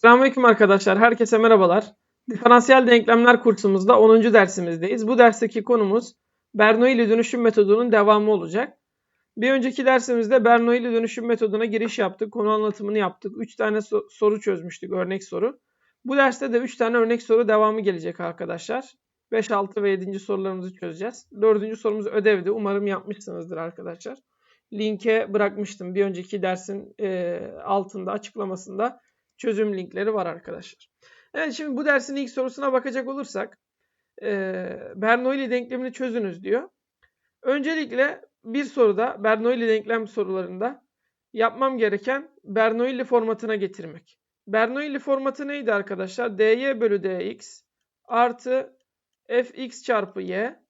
Selamünaleyküm arkadaşlar. Herkese merhabalar. Diferansiyel denklemler kursumuzda 10. dersimizdeyiz. Bu dersteki konumuz Bernoulli dönüşüm metodunun devamı olacak. Bir önceki dersimizde Bernoulli dönüşüm metoduna giriş yaptık. Konu anlatımını yaptık. 3 tane so- soru çözmüştük. Örnek soru. Bu derste de 3 tane örnek soru devamı gelecek arkadaşlar. 5, 6 ve 7. sorularımızı çözeceğiz. 4. sorumuz ödevdi. Umarım yapmışsınızdır arkadaşlar. Linke bırakmıştım. Bir önceki dersin altında açıklamasında çözüm linkleri var arkadaşlar. Evet şimdi bu dersin ilk sorusuna bakacak olursak e, Bernoulli denklemini çözünüz diyor. Öncelikle bir soruda Bernoulli denklem sorularında yapmam gereken Bernoulli formatına getirmek. Bernoulli formatı neydi arkadaşlar? dy bölü dx artı fx çarpı y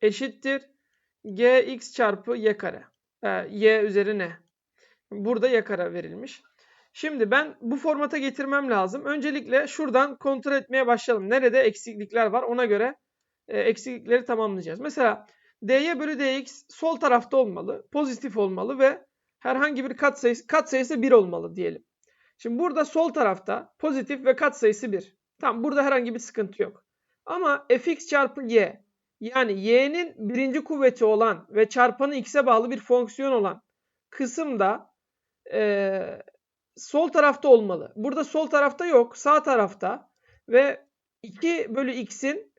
eşittir gx çarpı y kare. E, y üzeri ne? Burada y kare verilmiş. Şimdi ben bu formata getirmem lazım. Öncelikle şuradan kontrol etmeye başlayalım. Nerede eksiklikler var ona göre e, eksiklikleri tamamlayacağız. Mesela dy bölü dx sol tarafta olmalı. Pozitif olmalı ve herhangi bir katsayısı, katsayısı 1 olmalı diyelim. Şimdi burada sol tarafta pozitif ve katsayısı 1. Tamam burada herhangi bir sıkıntı yok. Ama fx çarpı y yani y'nin birinci kuvveti olan ve çarpanı x'e bağlı bir fonksiyon olan kısımda e, sol tarafta olmalı. Burada sol tarafta yok. Sağ tarafta ve 2 bölü x'in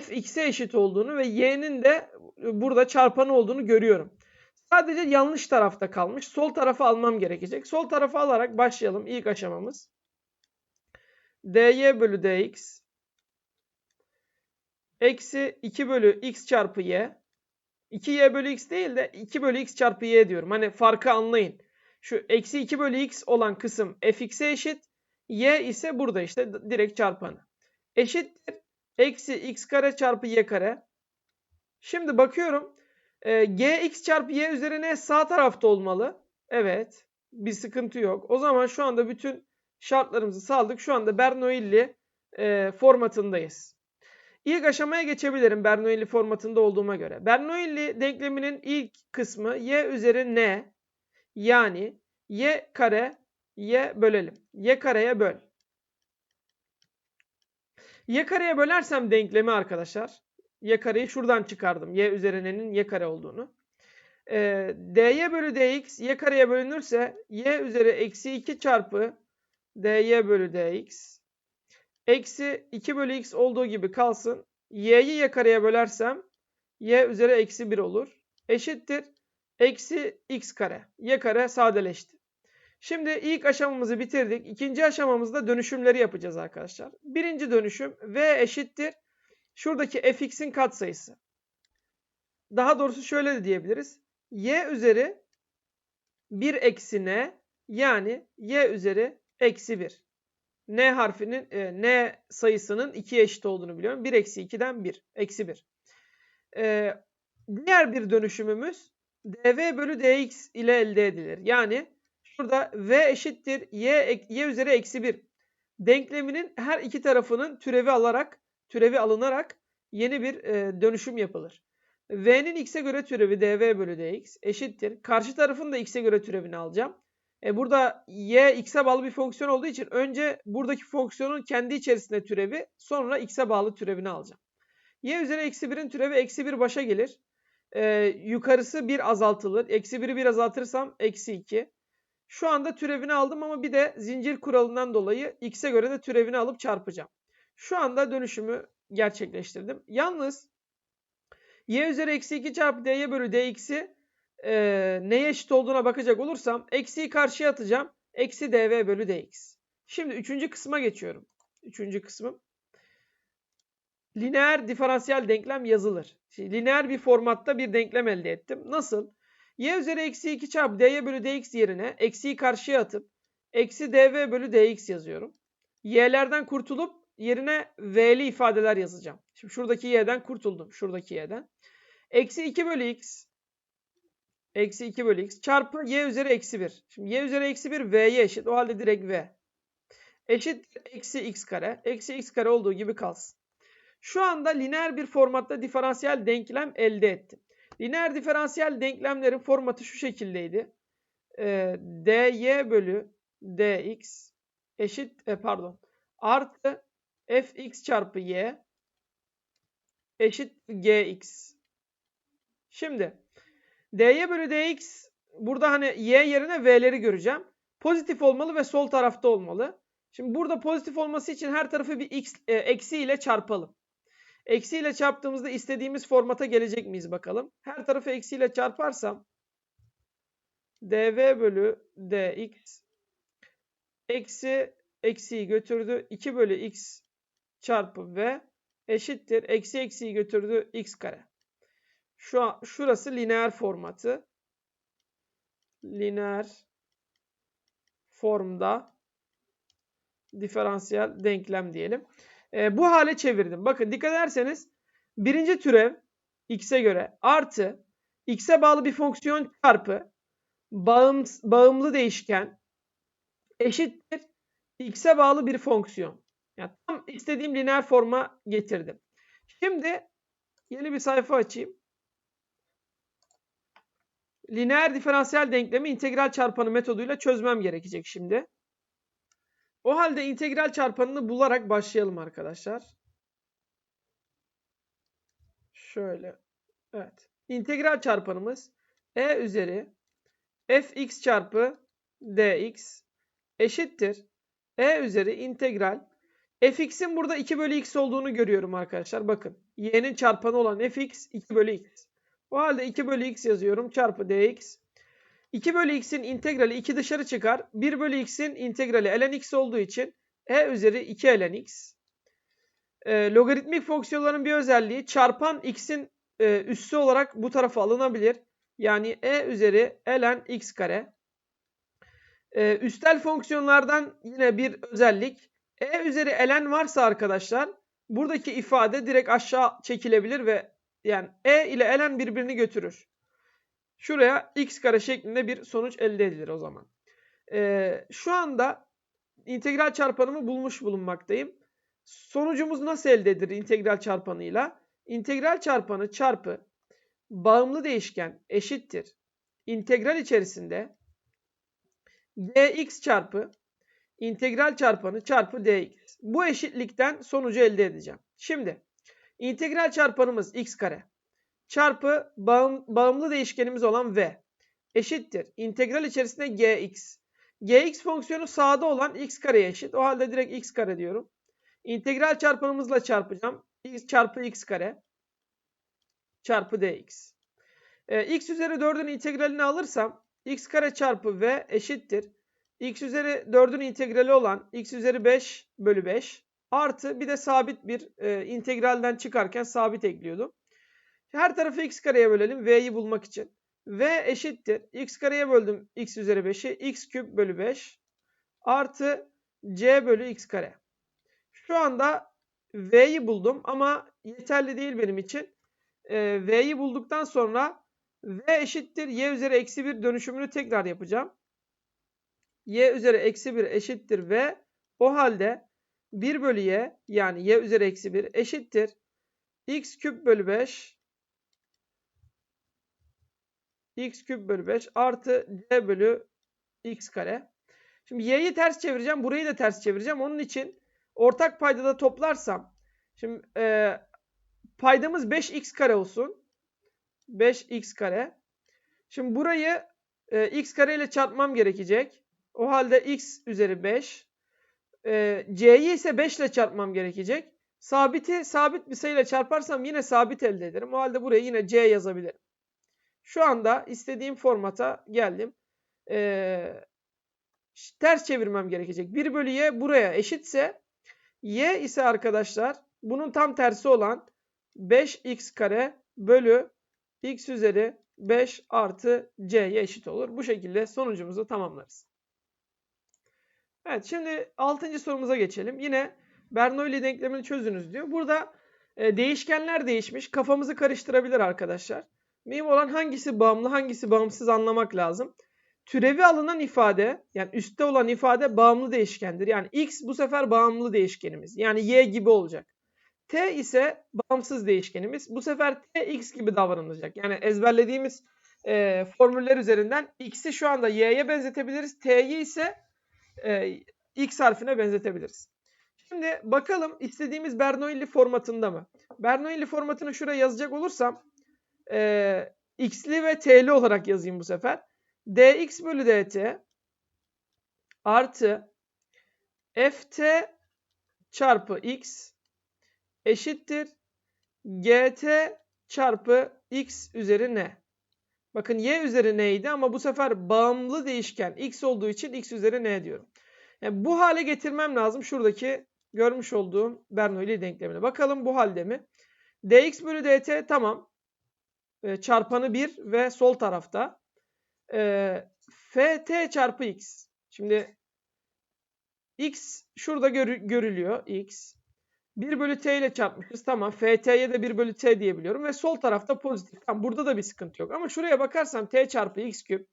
fx'e eşit olduğunu ve y'nin de burada çarpanı olduğunu görüyorum. Sadece yanlış tarafta kalmış. Sol tarafı almam gerekecek. Sol tarafı alarak başlayalım. İlk aşamamız. dy bölü dx eksi 2 bölü x çarpı y 2y bölü x değil de 2 bölü x çarpı y diyorum. Hani farkı anlayın. Şu eksi 2 bölü x olan kısım fx'e eşit. Y ise burada işte direkt çarpanı. Eşittir. Eksi x kare çarpı y kare. Şimdi bakıyorum. E, gx çarpı y üzerine sağ tarafta olmalı. Evet. Bir sıkıntı yok. O zaman şu anda bütün şartlarımızı sağladık. Şu anda Bernoulli e, formatındayız. İlk aşamaya geçebilirim Bernoulli formatında olduğuma göre. Bernoulli denkleminin ilk kısmı y üzeri n yani y kare y bölelim. y kareye böl. y kareye bölersem denklemi arkadaşlar. y kareyi şuradan çıkardım. y üzeri n'nin y kare olduğunu. Ee, dy bölü dx y kareye bölünürse y üzeri eksi 2 çarpı dy bölü dx eksi 2 bölü x olduğu gibi kalsın. y'yi y kareye bölersem y üzeri eksi 1 olur. Eşittir. Eksi x kare. Y kare sadeleşti. Şimdi ilk aşamamızı bitirdik. İkinci aşamamızda dönüşümleri yapacağız arkadaşlar. Birinci dönüşüm v eşittir. Şuradaki fx'in katsayısı. Daha doğrusu şöyle de diyebiliriz. y üzeri 1 eksi n yani y üzeri eksi 1. n harfinin e, n sayısının 2'ye eşit olduğunu biliyorum. 1 eksi 2'den 1. Eksi 1. E, diğer bir dönüşümümüz dv bölü dx ile elde edilir. Yani şurada v eşittir y, y üzeri eksi 1 denkleminin her iki tarafının türevi alarak türevi alınarak yeni bir e, dönüşüm yapılır. v'nin x'e göre türevi dv bölü dx eşittir. Karşı tarafın da x'e göre türevini alacağım. E burada y x'e bağlı bir fonksiyon olduğu için önce buradaki fonksiyonun kendi içerisinde türevi sonra x'e bağlı türevini alacağım. y üzeri eksi 1'in türevi eksi 1 başa gelir e, yukarısı 1 azaltılır. Eksi 1'i 1 azaltırsam eksi 2. Şu anda türevini aldım ama bir de zincir kuralından dolayı x'e göre de türevini alıp çarpacağım. Şu anda dönüşümü gerçekleştirdim. Yalnız y üzeri eksi 2 çarpı dy bölü dx'i e, neye eşit olduğuna bakacak olursam eksiyi karşıya atacağım. Eksi dv bölü dx. Şimdi üçüncü kısma geçiyorum. Üçüncü kısmım lineer diferansiyel denklem yazılır. Şimdi lineer bir formatta bir denklem elde ettim. Nasıl? y üzeri eksi 2 çarpı dy bölü dx yerine eksiyi karşıya atıp eksi dv bölü dx yazıyorum. y'lerden kurtulup yerine v'li ifadeler yazacağım. Şimdi şuradaki y'den kurtuldum. Şuradaki y'den. Eksi 2 bölü x eksi 2 bölü x çarpı y üzeri eksi 1. Şimdi y üzeri eksi 1 v'ye eşit. O halde direkt v. Eşit eksi x kare. Eksi x kare olduğu gibi kalsın. Şu anda lineer bir formatta diferansiyel denklem elde ettim. Lineer diferansiyel denklemlerin formatı şu şekildeydi. Ee, dy bölü dx eşit e, pardon artı fx çarpı y eşit gx. Şimdi dy bölü dx burada hani y yerine v'leri göreceğim. Pozitif olmalı ve sol tarafta olmalı. Şimdi burada pozitif olması için her tarafı bir x e, eksi ile çarpalım. Eksi ile çarptığımızda istediğimiz formata gelecek miyiz bakalım. Her tarafı eksi ile çarparsam dv bölü dx eksi eksiyi götürdü. 2 bölü x çarpı v eşittir. Eksi eksiyi götürdü x kare. Şu an, şurası lineer formatı. Lineer formda diferansiyel denklem diyelim. E, bu hale çevirdim. Bakın dikkat ederseniz birinci türev x'e göre artı x'e bağlı bir fonksiyon çarpı bağım, bağımlı değişken eşittir x'e bağlı bir fonksiyon. Yani tam istediğim lineer forma getirdim. Şimdi yeni bir sayfa açayım. Lineer diferansiyel denklemi integral çarpanı metoduyla çözmem gerekecek şimdi. O halde integral çarpanını bularak başlayalım arkadaşlar. Şöyle. Evet. İntegral çarpanımız e üzeri fx çarpı dx eşittir. e üzeri integral fx'in burada 2 bölü x olduğunu görüyorum arkadaşlar. Bakın. y'nin çarpanı olan fx 2 bölü x. O halde 2 bölü x yazıyorum. Çarpı dx. 2 bölü x'in integrali 2 dışarı çıkar. 1 bölü x'in integrali ln x olduğu için e üzeri 2 ln x. E, logaritmik fonksiyonların bir özelliği çarpan x'in e, üssü olarak bu tarafa alınabilir. Yani e üzeri ln x kare. E, üstel fonksiyonlardan yine bir özellik. e üzeri ln varsa arkadaşlar buradaki ifade direkt aşağı çekilebilir ve yani e ile ln birbirini götürür. Şuraya x kare şeklinde bir sonuç elde edilir o zaman. Ee, şu anda integral çarpanımı bulmuş bulunmaktayım. Sonucumuz nasıl elde edilir integral çarpanıyla? İntegral çarpanı çarpı bağımlı değişken eşittir. İntegral içerisinde dx çarpı integral çarpanı çarpı dx. Bu eşitlikten sonucu elde edeceğim. Şimdi integral çarpanımız x kare çarpı bağım, bağımlı değişkenimiz olan v eşittir. İntegral içerisinde gx. gx fonksiyonu sağda olan x kareye eşit. O halde direkt x kare diyorum. İntegral çarpanımızla çarpacağım. x çarpı x kare çarpı dx. Ee, x üzeri 4'ün integralini alırsam x kare çarpı v eşittir. x üzeri 4'ün integrali olan x üzeri 5 bölü 5 artı bir de sabit bir e, integralden çıkarken sabit ekliyordum. Her tarafı x kareye bölelim v'yi bulmak için. v eşittir. x kareye böldüm x üzeri 5'i. x küp bölü 5 artı c bölü x kare. Şu anda v'yi buldum ama yeterli değil benim için. Ee, v'yi bulduktan sonra v eşittir y üzeri eksi 1 dönüşümünü tekrar yapacağım. y üzeri eksi 1 eşittir v. O halde 1 bölü y yani y üzeri eksi 1 eşittir. x küp bölü 5 x küp bölü 5 artı c bölü x kare. Şimdi y'yi ters çevireceğim. Burayı da ters çevireceğim. Onun için ortak paydada toplarsam şimdi e, paydamız 5x kare olsun. 5x kare. Şimdi burayı e, x kare ile çarpmam gerekecek. O halde x üzeri 5. E, c'yi ise 5 ile çarpmam gerekecek. Sabiti sabit bir sayıyla çarparsam yine sabit elde ederim. O halde buraya yine c yazabilirim. Şu anda istediğim formata geldim. Ee, ters çevirmem gerekecek. 1 bölü y buraya eşitse y ise arkadaşlar bunun tam tersi olan 5x kare bölü x üzeri 5 artı c'ye eşit olur. Bu şekilde sonucumuzu tamamlarız. Evet şimdi 6. sorumuza geçelim. Yine Bernoulli denklemini çözünüz diyor. Burada e, değişkenler değişmiş. Kafamızı karıştırabilir arkadaşlar. Mühim olan hangisi bağımlı hangisi bağımsız anlamak lazım. Türevi alınan ifade yani üstte olan ifade bağımlı değişkendir. Yani x bu sefer bağımlı değişkenimiz. Yani y gibi olacak. T ise bağımsız değişkenimiz. Bu sefer t x gibi davranılacak. Yani ezberlediğimiz e, formüller üzerinden x'i şu anda y'ye benzetebiliriz. T'yi ise e, X harfine benzetebiliriz. Şimdi bakalım istediğimiz Bernoulli formatında mı? Bernoulli formatını şuraya yazacak olursam e, x'li ve t'li olarak yazayım bu sefer. dx bölü dt artı ft çarpı x eşittir gt çarpı x üzeri n. Bakın y üzeri n'ydi ama bu sefer bağımlı değişken x olduğu için x üzeri n diyorum. Yani bu hale getirmem lazım şuradaki görmüş olduğum Bernoulli denklemine. Bakalım bu halde mi? dx bölü dt tamam. E, çarpanı 1 ve sol tarafta. E, ft çarpı x. Şimdi x şurada görü görülüyor. x. 1 bölü t ile çarpmışız. Tamam. ft'ye de 1 bölü t diyebiliyorum. Ve sol tarafta pozitif. Tamam, burada da bir sıkıntı yok. Ama şuraya bakarsam t çarpı x küp.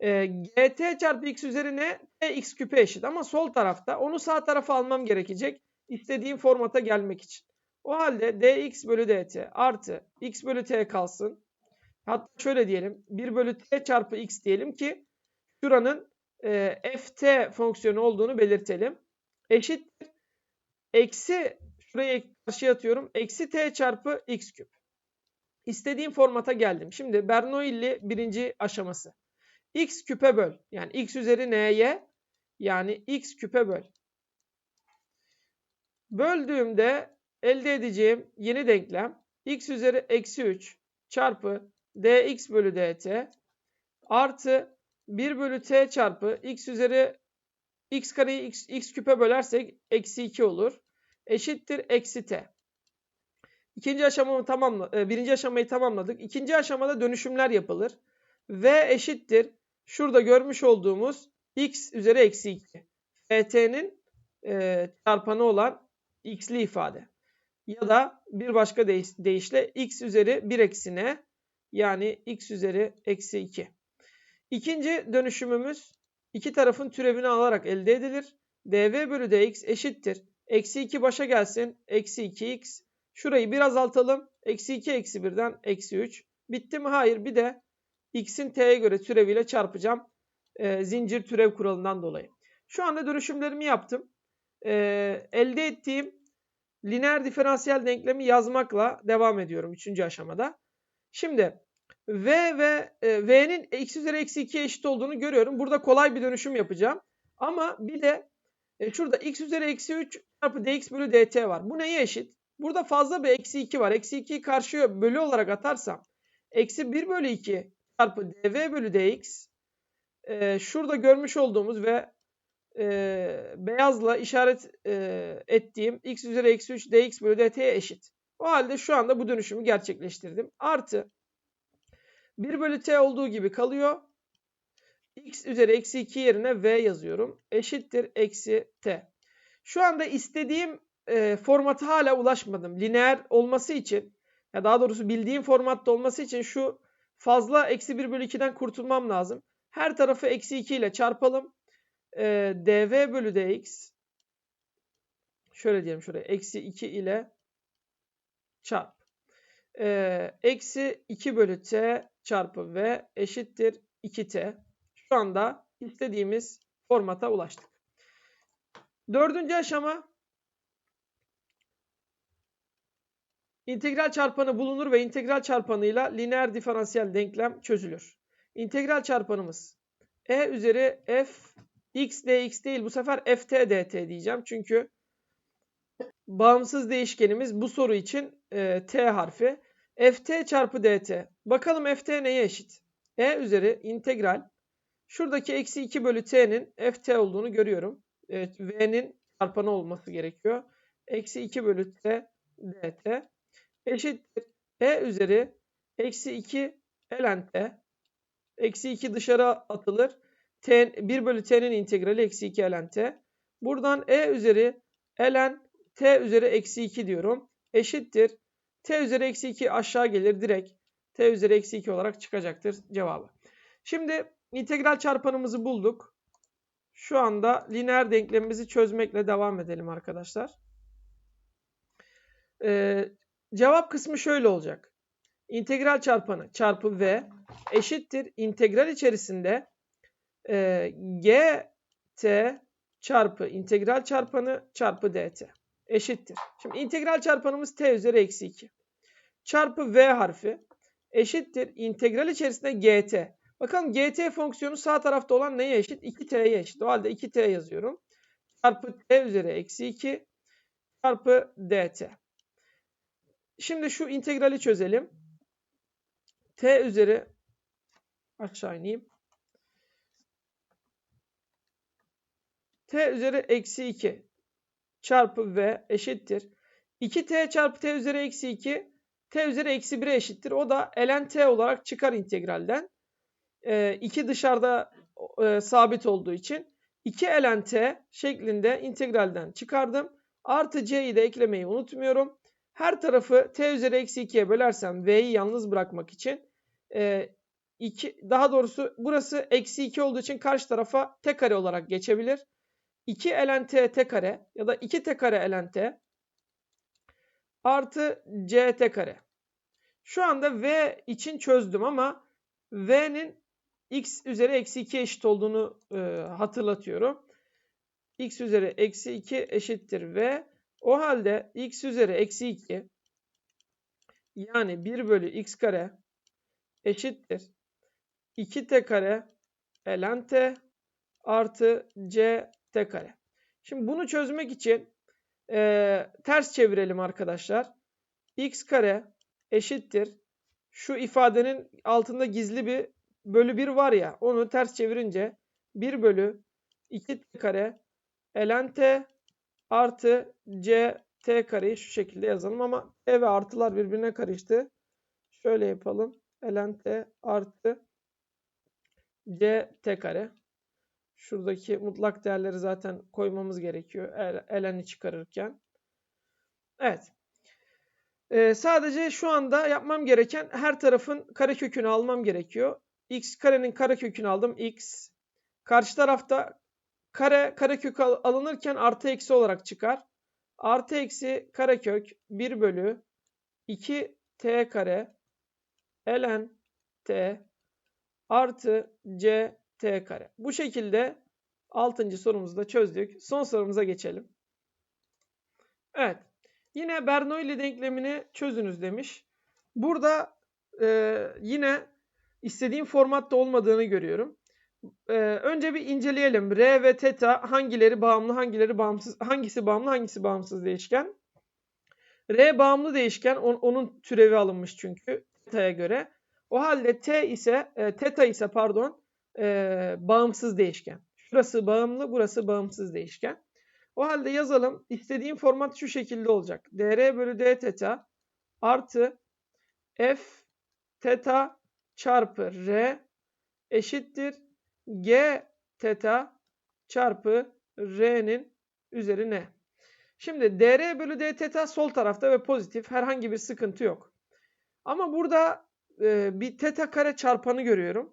E, gt çarpı x üzerine t x küpe eşit. Ama sol tarafta onu sağ tarafa almam gerekecek. istediğim formata gelmek için. O halde dx bölü dt artı x bölü t kalsın. Hatta şöyle diyelim. 1 bölü t çarpı x diyelim ki şuranın e, ft fonksiyonu olduğunu belirtelim. Eşittir. Eksi şuraya karşıya atıyorum. Eksi t çarpı x küp. İstediğim formata geldim. Şimdi Bernoulli birinci aşaması. x küpe böl. Yani x üzeri n'ye yani x küpe böl. Böldüğümde elde edeceğim yeni denklem x üzeri eksi 3 çarpı dx bölü dt artı 1 bölü t çarpı x üzeri x kareyi x, x küpe bölersek eksi 2 olur. Eşittir eksi t. İkinci aşamamı tamamla, e, birinci aşamayı tamamladık. İkinci aşamada dönüşümler yapılır. V eşittir. Şurada görmüş olduğumuz x üzeri eksi 2. ft'nin e, çarpanı olan x'li ifade. Ya da bir başka deyiş, deyişle x üzeri 1 eksine yani x üzeri eksi 2. İkinci dönüşümümüz iki tarafın türevini alarak elde edilir. dv bölü dx eşittir. Eksi 2 başa gelsin. Eksi 2x. Şurayı bir azaltalım. Eksi 2 eksi 1'den eksi 3. Bitti mi? Hayır. Bir de x'in t'ye göre türeviyle çarpacağım. E, zincir türev kuralından dolayı. Şu anda dönüşümlerimi yaptım. E, elde ettiğim lineer diferansiyel denklemi yazmakla devam ediyorum 3. aşamada. Şimdi v ve e, v'nin x üzeri eksi 2'ye eşit olduğunu görüyorum. Burada kolay bir dönüşüm yapacağım. Ama bir de e, şurada x üzeri eksi 3 çarpı dx bölü dt var. Bu neye eşit? Burada fazla bir eksi 2 var. Eksi 2'yi karşıya bölü olarak atarsam eksi 1 bölü 2 çarpı dv bölü dx e, şurada görmüş olduğumuz ve e, beyazla işaret e, ettiğim x üzeri eksi 3 dx bölü dt'ye eşit. O halde şu anda bu dönüşümü gerçekleştirdim. Artı 1 bölü t olduğu gibi kalıyor. x üzeri eksi 2 yerine v yazıyorum. Eşittir eksi t. Şu anda istediğim e, formata hala ulaşmadım. Lineer olması için ya daha doğrusu bildiğim formatta olması için şu fazla eksi 1 bölü 2'den kurtulmam lazım. Her tarafı eksi 2 ile çarpalım. E, dv bölü dx şöyle diyelim şuraya eksi 2 ile çarp. E, eksi 2 bölü t çarpı v eşittir 2t. Şu anda istediğimiz formata ulaştık. Dördüncü aşama integral çarpanı bulunur ve integral çarpanıyla lineer diferansiyel denklem çözülür. İntegral çarpanımız e üzeri f x dx değil bu sefer ft dt diyeceğim. Çünkü bağımsız değişkenimiz bu soru için e, t harfi. ft çarpı dt. Bakalım ft neye eşit? e üzeri integral. Şuradaki eksi 2 bölü t'nin ft olduğunu görüyorum. Evet, v'nin çarpanı olması gerekiyor. Eksi 2 bölü t dt eşittir. e üzeri eksi 2 ln t. Eksi 2 dışarı atılır. T, 1 bölü t'nin integrali eksi 2 ln t. Buradan e üzeri ln t üzeri eksi 2 diyorum. Eşittir. t üzeri eksi 2 aşağı gelir direkt. t üzeri eksi 2 olarak çıkacaktır cevabı. Şimdi integral çarpanımızı bulduk. Şu anda lineer denklemimizi çözmekle devam edelim arkadaşlar. Ee, cevap kısmı şöyle olacak. İntegral çarpanı çarpı v eşittir. İntegral içerisinde e, g t çarpı integral çarpanı çarpı dt eşittir. Şimdi integral çarpanımız t üzeri eksi 2 çarpı v harfi eşittir. integral içerisinde gt. Bakalım gt fonksiyonu sağ tarafta olan neye eşit? 2t'ye eşit. O halde 2t yazıyorum. Çarpı t üzeri eksi 2 çarpı dt. Şimdi şu integrali çözelim. t üzeri aşağı ineyim. T üzeri eksi 2 çarpı v eşittir. 2t çarpı t üzeri eksi 2 t üzeri eksi 1'e eşittir. O da ln t olarak çıkar integralden. 2 e, dışarıda e, sabit olduğu için 2 ln t şeklinde integralden çıkardım. Artı c'yi de eklemeyi unutmuyorum. Her tarafı t üzeri eksi 2'ye bölersem v'yi yalnız bırakmak için e, 2, daha doğrusu burası eksi 2 olduğu için karşı tarafa t kare olarak geçebilir. 2 ln t t kare ya da 2 t kare ln t artı c t kare. Şu anda v için çözdüm ama v'nin x üzeri eksi 2 eşit olduğunu e, hatırlatıyorum. x üzeri eksi 2 eşittir v. O halde x üzeri eksi 2 yani 1 bölü x kare eşittir. 2t kare ln t artı c t kare. Şimdi bunu çözmek için e, ters çevirelim arkadaşlar. x kare eşittir. Şu ifadenin altında gizli bir bölü 1 var ya onu ters çevirince 1 bölü 2 t kare ln t artı c t kareyi şu şekilde yazalım ama t ve artılar birbirine karıştı. Şöyle yapalım. ln t artı c t kare. Şuradaki mutlak değerleri zaten koymamız gerekiyor ln'i çıkarırken. Evet. Ee, sadece şu anda yapmam gereken her tarafın karekökünü almam gerekiyor. x karenin karekökünü aldım. x. Karşı tarafta kare karekök alınırken artı eksi olarak çıkar. Artı eksi karekök 1 bölü 2 t kare ln t artı c t kare. Bu şekilde 6. sorumuzu da çözdük. Son sorumuza geçelim. Evet. Yine Bernoulli denklemini çözünüz demiş. Burada e, yine istediğim formatta olmadığını görüyorum. E, önce bir inceleyelim. R ve teta hangileri bağımlı, hangileri bağımsız, hangisi bağımlı, hangisi bağımsız değişken. R bağımlı değişken, on, onun türevi alınmış çünkü teta'ya göre. O halde t ise, e, teta ise pardon, e, bağımsız değişken. Şurası bağımlı, burası bağımsız değişken. O halde yazalım. İstediğim format şu şekilde olacak. dr bölü d teta artı f teta çarpı r eşittir g teta çarpı r'nin üzerine. Şimdi dr bölü d teta sol tarafta ve pozitif. Herhangi bir sıkıntı yok. Ama burada e, bir teta kare çarpanı görüyorum.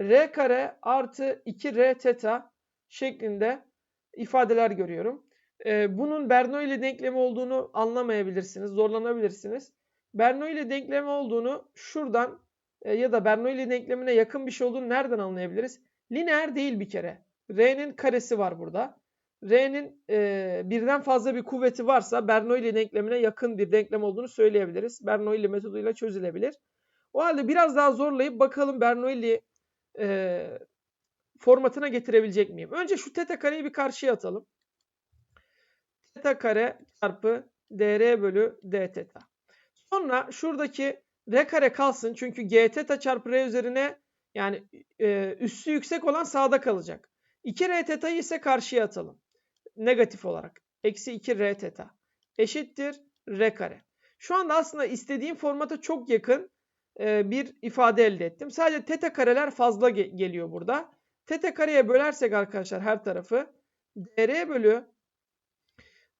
R kare artı 2r teta şeklinde ifadeler görüyorum. E, bunun Bernoulli denklemi olduğunu anlamayabilirsiniz, zorlanabilirsiniz. Bernoulli denklemi olduğunu şuradan e, ya da Bernoulli denklemine yakın bir şey olduğunu nereden anlayabiliriz? Lineer değil bir kere. R'nin karesi var burada. R'nin e, birden fazla bir kuvveti varsa Bernoulli denklemine yakın bir denklem olduğunu söyleyebiliriz. Bernoulli metoduyla çözülebilir. O halde biraz daha zorlayıp bakalım Bernoulli e, formatına getirebilecek miyim? Önce şu teta kareyi bir karşıya atalım. Teta kare çarpı dr bölü d teta. Sonra şuradaki r kare kalsın. Çünkü g teta çarpı r üzerine yani e, üssü yüksek olan sağda kalacak. 2 r teta'yı ise karşıya atalım. Negatif olarak. Eksi 2 r teta. Eşittir r kare. Şu anda aslında istediğim formata çok yakın bir ifade elde ettim. Sadece teta kareler fazla ge geliyor burada. Teta kareye bölersek arkadaşlar her tarafı dr bölü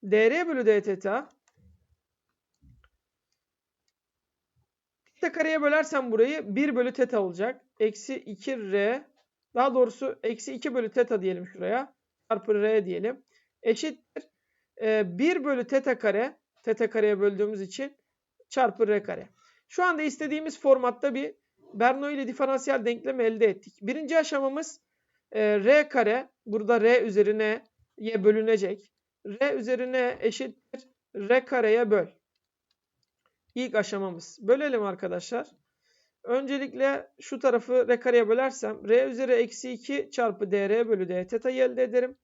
dr bölü d teta teta kareye bölersem burayı 1 bölü teta olacak. Eksi 2r daha doğrusu eksi 2 bölü teta diyelim şuraya. Çarpı r diyelim. Eşittir. E, 1 bölü teta kare. Teta kareye böldüğümüz için çarpı r kare. Şu anda istediğimiz formatta bir Bernoulli diferansiyel denklemi elde ettik. Birinci aşamamız e, r kare burada r üzerine y bölünecek. r üzerine eşittir r kareye böl. İlk aşamamız. Bölelim arkadaşlar. Öncelikle şu tarafı r kareye bölersem r üzeri eksi 2 çarpı dr bölü d teta'yı elde ederim.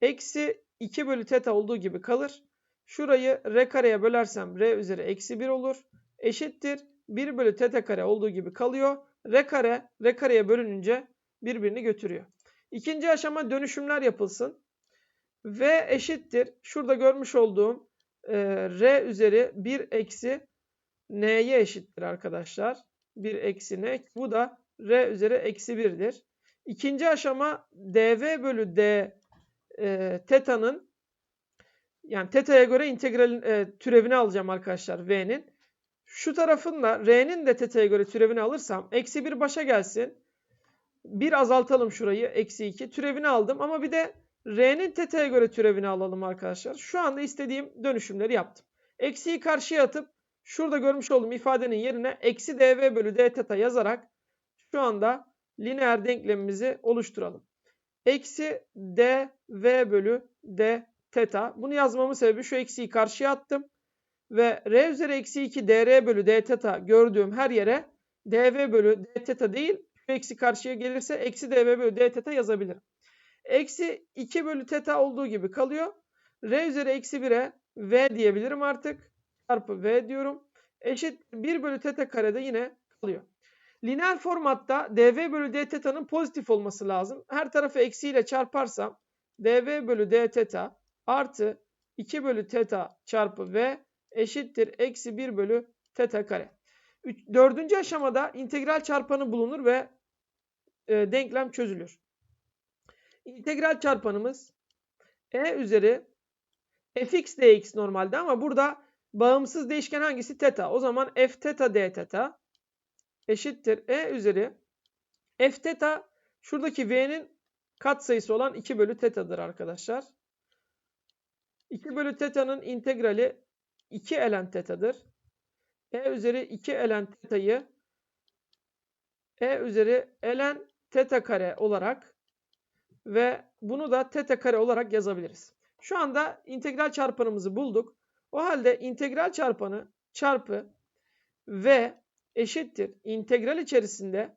Eksi 2 bölü teta olduğu gibi kalır. Şurayı r kareye bölersem r üzeri eksi 1 olur. Eşittir 1 bölü teta kare olduğu gibi kalıyor. R kare r kareye bölününce birbirini götürüyor. İkinci aşama dönüşümler yapılsın. V eşittir. Şurada görmüş olduğum e, r üzeri 1 eksi n'ye eşittir arkadaşlar. 1 eksi n. Bu da r üzeri eksi 1'dir. İkinci aşama dv bölü d e, teta'nın yani teta'ya göre integral e, türevini alacağım arkadaşlar v'nin. Şu tarafınla r'nin de teta'ya göre türevini alırsam eksi 1 başa gelsin. 1 azaltalım şurayı. Eksi 2. Türevini aldım ama bir de r'nin teta'ya göre türevini alalım arkadaşlar. Şu anda istediğim dönüşümleri yaptım. Eksiyi karşıya atıp şurada görmüş olduğum ifadenin yerine eksi dv bölü d teta yazarak şu anda lineer denklemimizi oluşturalım. Eksi dv bölü d teta. Bunu yazmamın sebebi şu eksiyi karşıya attım. Ve r üzeri eksi 2 dr bölü d teta gördüğüm her yere dv bölü d teta değil şu eksi karşıya gelirse eksi dv bölü d teta yazabilirim. Eksi 2 bölü teta olduğu gibi kalıyor. r üzeri eksi 1'e v diyebilirim artık. Çarpı v diyorum. Eşit 1 bölü teta karede yine kalıyor. Lineer formatta dv bölü d teta'nın pozitif olması lazım. Her tarafı eksiyle çarparsam dv bölü d teta artı 2 bölü teta çarpı v eşittir eksi 1 bölü teta kare. Üç, dördüncü aşamada integral çarpanı bulunur ve e, denklem çözülür. İntegral çarpanımız e üzeri fx dx normalde ama burada bağımsız değişken hangisi? Teta. O zaman f teta d teta eşittir e üzeri f teta şuradaki v'nin katsayısı olan 2 bölü teta'dır arkadaşlar. 2 bölü teta'nın integrali 2 ln teta'dır. E üzeri 2 ln teta'yı E üzeri ln teta kare olarak ve bunu da teta kare olarak yazabiliriz. Şu anda integral çarpanımızı bulduk. O halde integral çarpanı çarpı v eşittir. İntegral içerisinde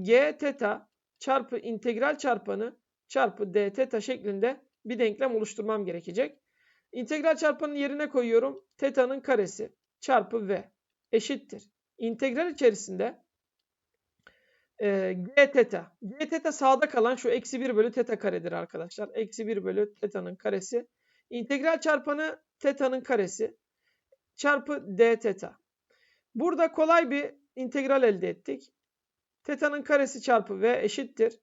g teta çarpı integral çarpanı çarpı d teta şeklinde bir denklem oluşturmam gerekecek. İntegral çarpanın yerine koyuyorum. Teta'nın karesi çarpı v eşittir. İntegral içerisinde e, g teta. G teta sağda kalan şu eksi 1 bölü teta karedir arkadaşlar. Eksi 1 bölü teta'nın karesi. İntegral çarpanı teta'nın karesi çarpı d teta. Burada kolay bir integral elde ettik. Teta'nın karesi çarpı v eşittir.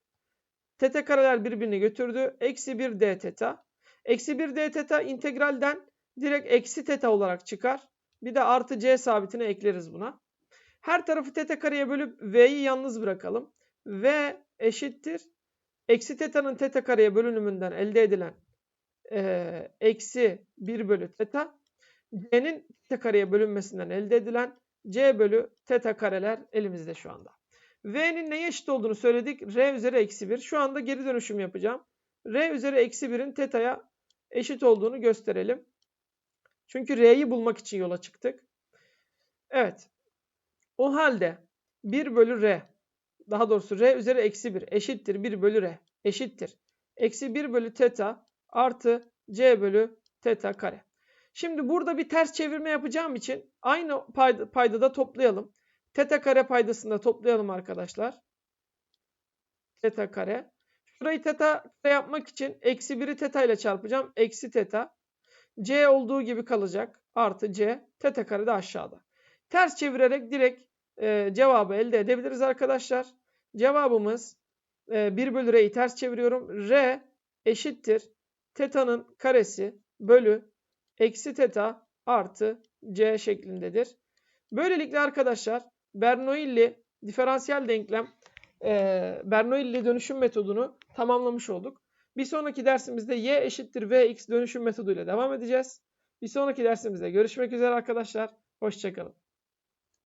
Teta kareler birbirini götürdü. Eksi 1 d teta. Eksi 1 d teta integralden direkt eksi teta olarak çıkar. Bir de artı c sabitini ekleriz buna. Her tarafı teta kareye bölüp v'yi yalnız bırakalım. v eşittir. Eksi teta'nın teta kareye bölünümünden elde edilen e, eksi 1 bölü teta. c'nin teta kareye bölünmesinden elde edilen c bölü teta kareler elimizde şu anda. v'nin neye eşit olduğunu söyledik. r üzeri eksi 1. Şu anda geri dönüşüm yapacağım. r üzeri eksi 1'in teta'ya eşit olduğunu gösterelim. Çünkü R'yi bulmak için yola çıktık. Evet. O halde 1 bölü R daha doğrusu R üzeri eksi 1 eşittir 1 bölü R eşittir. Eksi 1 bölü teta artı C bölü teta kare. Şimdi burada bir ters çevirme yapacağım için aynı payda, paydada toplayalım. Teta kare paydasında toplayalım arkadaşlar. Teta kare. Şurayı teta yapmak için eksi 1'i teta ile çarpacağım. Eksi teta. C olduğu gibi kalacak. Artı C. Teta kare de aşağıda. Ters çevirerek direkt e, cevabı elde edebiliriz arkadaşlar. Cevabımız e, 1 bölü R'yi ters çeviriyorum. R eşittir. Teta'nın karesi bölü eksi teta artı C şeklindedir. Böylelikle arkadaşlar Bernoulli diferansiyel denklem e, Bernoulli dönüşüm metodunu tamamlamış olduk. Bir sonraki dersimizde y eşittir vx dönüşüm metoduyla devam edeceğiz. Bir sonraki dersimizde görüşmek üzere arkadaşlar. Hoşçakalın.